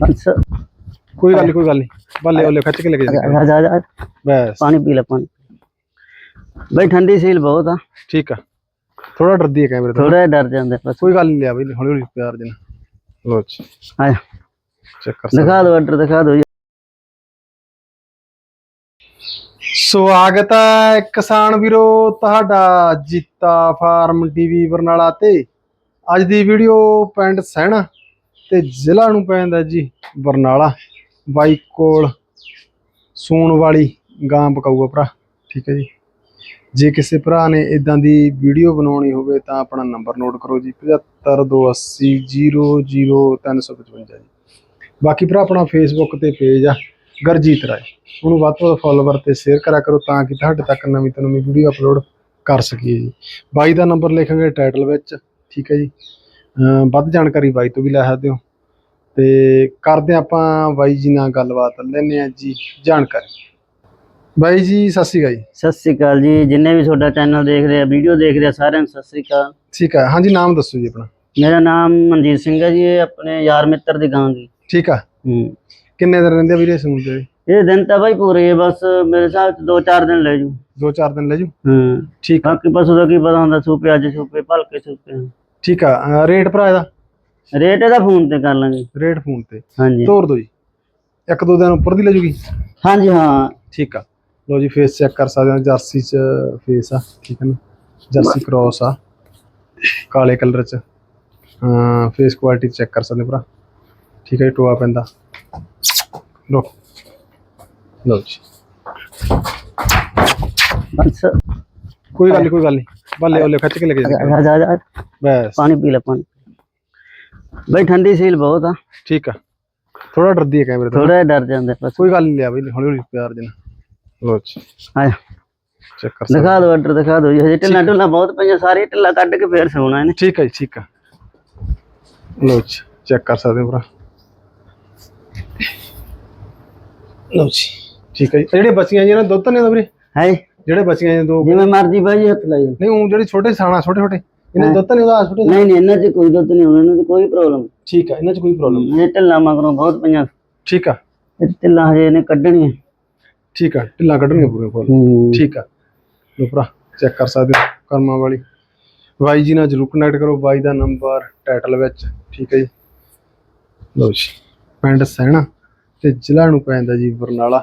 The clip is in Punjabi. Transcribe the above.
ਕੋਈ ਗੱਲ ਨਹੀਂ ਕੋਈ ਗੱਲ ਨਹੀਂ ਬੱਲੇ ਬੱਲੇ ਖਿੱਚ ਕੇ ਲੈ ਕੇ ਜਾ ਜਾ ਬਸ। ਪਾਣੀ ਪੀ ਲੈ ਪਾਣੀ। ਬਈ ਠੰਡੀ ਸੀਲ ਬਹੁਤ ਆ। ਠੀਕ ਆ। ਥੋੜਾ ਡਰਦੀ ਹੈ ਕੈਮਰੇ ਤੋਂ। ਥੋੜਾ ਡਰ ਜਾਂਦੇ ਬਸ। ਕੋਈ ਗੱਲ ਨਹੀਂ ਲਿਆ ਬਈ ਹੌਲੀ ਹੌਲੀ ਪਿਆਰ ਦੇਣਾ ਲੋ ਜੀ। ਜਾ ਚੈੱਕ ਕਰ ਸਕਦੇ ਆਰਡਰ ਦਿਖਾ ਦਿਓ। ਜੀ। ਸਵਾਗਤ ਹੈ ਕਿਸਾਨ ਵੀਰੋ ਤੁਹਾਡਾ ਜੀਤਾ ਫਾਰਮ ਟੀਵੀ ਬਰਨਾਲਾ ਤੇ। ਅੱਜ ਦੀ ਵੀਡੀਓ ਪਿੰਡ ਸਹਿਣਾ। ਤੇ ਜ਼ਿਲ੍ਹਾ ਨੂੰ ਪੈਂਦਾ ਜੀ ਬਰਨਾਲਾ। ਬਾਈ ਕੋਲ ਸੂਣ ਵਾਲੀ ਗਾਂ ਪਕਾਊਗਾ ਭਰਾ, ਠੀਕ ਹੈ ਜੀ। ਜੇ ਕਿਸੇ ਭਰਾ ਨੇ ਇਦਾਂ ਦੀ ਵੀਡੀਓ ਬਣਾਉਣੀ ਹੋਵੇ ਤਾਂ ਆਪਣਾ ਨੰਬਰ ਨੋਟ ਕਰੋ ਜੀ 7528000355 ਜੀ। ਬਾਕੀ ਭਰਾ ਆਪਣਾ ਫੇਸਬੁੱਕ ਤੇ ਪੇਜ ਆ, ਗਰਜੀਤ ਰਾਏ। ਉਹਨੂੰ ਵੱਧ ਤੋਂ ਵੱਧ ਫੋਲੋਵਰ ਤੇ ਸ਼ੇਅਰ ਕਰਿਆ ਕਰੋ ਤਾਂ ਕਿ ਤੁਹਾਡੇ ਤੱਕ ਨਵੀਂ ਤੋਂ ਨਵੀਂ ਵੀਡੀਓ ਅਪਲੋਡ ਕਰ ਸਕੀਏ ਜੀ। ਬਾਈ ਦਾ ਨੰਬਰ ਲਿਖਾਂਗੇ ਟਾਈਟਲ ਵਿੱਚ, ਠੀਕ ਹੈ ਜੀ। ਵੱਧ ਜਾਣਕਾਰੀ ਬਾਈ ਤੋਂ ਵੀ ਲੈ ਸਕਦੇ ਹੋ। ਤੇ ਕਰਦੇ ਆਪਾਂ ਬਾਈ ਜੀ ਨਾਲ ਗੱਲਬਾਤ ਲੈਣੇ ਆ ਜੀ ਜਾਣਕਾਰੀ। ਬਾਈ ਜੀ ਸਤਿ ਸ਼੍ਰੀ ਅਕਾਲ ਜੀ। ਸਤਿ ਸ੍ਰੀ ਅਕਾਲ ਜੀ। ਜਿੰਨੇ ਵੀ ਤੁਹਾਡਾ ਚੈਨਲ ਦੇਖਦੇ ਆ ਵੀਡੀਓ ਦੇਖਦੇ ਆ ਸਾਰਿਆਂ ਨੂੰ ਸਤਿ ਸ੍ਰੀ ਅਕਾਲ। ਠੀਕ ਹੈ ਹਾਂਜੀ ਨਾਮ ਦੱਸੋ ਜੀ ਆਪਣਾ। ਮੇਰਾ ਨਾਮ ਮਨਜੀਤ ਸਿੰਘ ਹੈ ਜੀ ਇਹ ਆਪਣੇ ਯਾਰ ਮਿੱਤਰ ਦੀ ਗਾਂ ਦੀ ਠੀਕ ਆ। ਹੂੰ। ਕਿੰਨੇ ਦਿਨ ਰਹਿੰਦੇ ਆ ਵੀਰੇ ਸੂਣ ਤੇ ਇਹ ਦਿਨ ਤਾਂ ਬਾਈ ਪੂਰੇ ਬਸ ਮੇਰੇ ਹਿਸਾਬ ਚ 2-4 ਦਿਨ ਲੈ ਜੂ। ਦੋ ਚਾਰ ਦਿਨ ਲੈ ਜੂ? ਹੂੰ। ਠੀਕ ਆ। ਬਾਕੀ ਪਸ਼ੂ ਦਾ ਕੀ ਪਤਾ ਹੁੰਦਾ ਸੂਪੇ ਅੱਜ ਸੂਪੇ ਭਲਕੇ ਸੂਪੇ ਠੀਕ ਆ ਅਹ ਰੇਟ ਭਰਾ ਇਹਦਾ? ਰੇਟ ਇਹਦਾ ਫੋਨ ਤੇ ਕਰ ਲਾਂਗੇ। ਰੇਟ ਫੋਨ ਤੇ। ਹਾਂਜੀ। ਤੋਰ ਦੋ ਜੀ। ਇੱਕ ਦੋ ਦਿਨ ਉੱਪਰ ਦੀ ਲੈ ਜੂਗੀ? ਹਾਂਜੀ ਹਾਂ। ਠੀਕ ਆ। ਲੋ ਜੀ ਫੇਸ ਚੈੱਕ ਕਰ ਸਕਦੇ ਹੋ ਜਰਸੀ ਚ ਫੇਸ ਆ ਠੀਕ ਹੈ ਨਾ? ਜਰਸੀ ਕ੍ਰੋਸ ਆ ਕਾਲੇ ਕਲਰ ਚ। ਹਾਂ ਫੇਸ ਕੁਆਲਿਟੀ ਚੈੱਕ ਕਰ ਸਕਦੇ ਹੋ ਭਰਾ। ਠੀਕ ਹੈ ਜੀ, ਟੋਆ ਪੈਂਦਾ। ਲੋ ਲੋ ਜੀ। ਅੱਛਾ। ਕੋਈ ਗੱਲ ਨੀ ਕੋਈ ਗੱਲ ਨਹੀਂ ਬੱਲੇ ਬੱਲੇ ਖਿੱਚ ਕੇ ਲੈ ਕੇ ਜਾ ਆ ਜਾ ਜਾ ਬਸ। ਪਾਣੀ ਪੀ ਲੈ ਪਾਣੀ। ਬਈ ਠੰਡੀ ਸੀਲ ਬਹੁਤ ਆ। ਠੀਕ ਆ। ਥੋੜਾ ਡਰਦੀ ਹੈ ਕੈਮਰੇ ਤੋਂ। ਥੋੜਾ ਡਰ ਜਾਂਦੇ ਬਸ। ਕੋਈ ਗੱਲ ਨਹੀਂ ਲਿਆ ਬਈ ਹੌਲੀ ਹੌਲੀ ਪਿਆਰ ਦੇਣਾ। ਲੋ ਜੀ। ਆ ਜਾ। ਚੈੱਕ ਕਰ। ਦਿਖਾ ਦਿਓ ਆਰਡਰ ਦਿਖਾ ਦਿਓ। ਜੀ ਹਜੇ ਢਿੱਲਾ ਢੁੱਲਾ ਬਹੁਤ ਪਈਆਂ ਸਾਰੇ ਢਿੱਲਾ ਕੱਢ ਕੇ ਫੇਰ ਸੋਣਾ ਇਹਨੇ। ਠੀਕ ਹੈ ਜੀ ਠੀਕ ਆ। ਲੋ ਜੀ ਚੈੱਕ ਕਰ ਸਕਦੇ ਹੋ ਭਰਾ। ਲੋ ਜੀ। ਠੀਕ ਹੈ ਜੀ। ਇਹ ਜਿਹੜੇ ਬੱਚੀਆਂ ਜੀ ਇਹਨਾਂ ਦੁੱਧ ਤਾਂ ਨਹੀਂ ਆਉਂਦਾ ਵੀਰੇ? ਹੈ ਜਿਹੜੇ ਬੱਚੀਆਂ ਜੀ ਦੋ ਜਿਵੇਂ ਮਰਜ਼ੀ ਬਾਈ ਹੱਥ ਲਾਈ ਨਹੀਂ ਉਹ ਜਿਹੜੇ ਛੋਟੇ ਸਾਣਾ ਛੋਟੇ ਛੋਟੇ ਇਹਨਾਂ ਦੁੱਧ ਨਹੀਂ ਆਉਂਦਾ ਛੋਟੇ ਨਹੀਂ ਨਹੀਂ ਇਹਨਾਂ 'ਚ ਕੋਈ ਦੁੱਧ ਨਹੀਂ ਆਉਂਦਾ ਇਹਨਾਂ 'ਚ ਕੋਈ ਪ੍ਰੋਬਲਮ ਠੀਕ ਆ ਇਹਨਾਂ 'ਚ ਕੋਈ ਪ੍ਰੋਬਲਮ ਇਹ ਢਿੱਲਾ ਮਗਰੋਂ ਬਹੁਤ ਪਈਆਂ। ਠੀਕ ਆ। ਇਹ ਢਿੱਲਾ ਹਜੇ ਇਹਨੇ ਕੱਢਣੀਆਂ। ਠੀਕ ਆ ਢਿੱਲਾਂ ਕੱਢਣੀਆਂ ਪੂਰੇ ਹੂੰ। ਠੀਕ ਆ। ਲੋ ਭਰਾ ਚੈੱਕ ਕਰ ਸਕਦੇ ਹੋ ਕਰਮਾਂ ਵਾਲੀ। ਬਾਈ ਜੀ ਨਾਲ ਜਰੂਰ ਕਨੈਕਟ ਕਰੋ ਬਾਈ ਦਾ ਨੰਬਰ ਟਾਈਟਲ ਵਿੱਚ। ਠੀਕ ਹੈ ਜੀ। ਲੋ ਜੀ ਪਿੰਡ ਸਹਿਣਾ ਤੇ ਜ਼ਿਲ੍ਹਾ ਨੂੰ ਪੈਂਦਾ ਜੀ ਬਰਨਾਲਾ।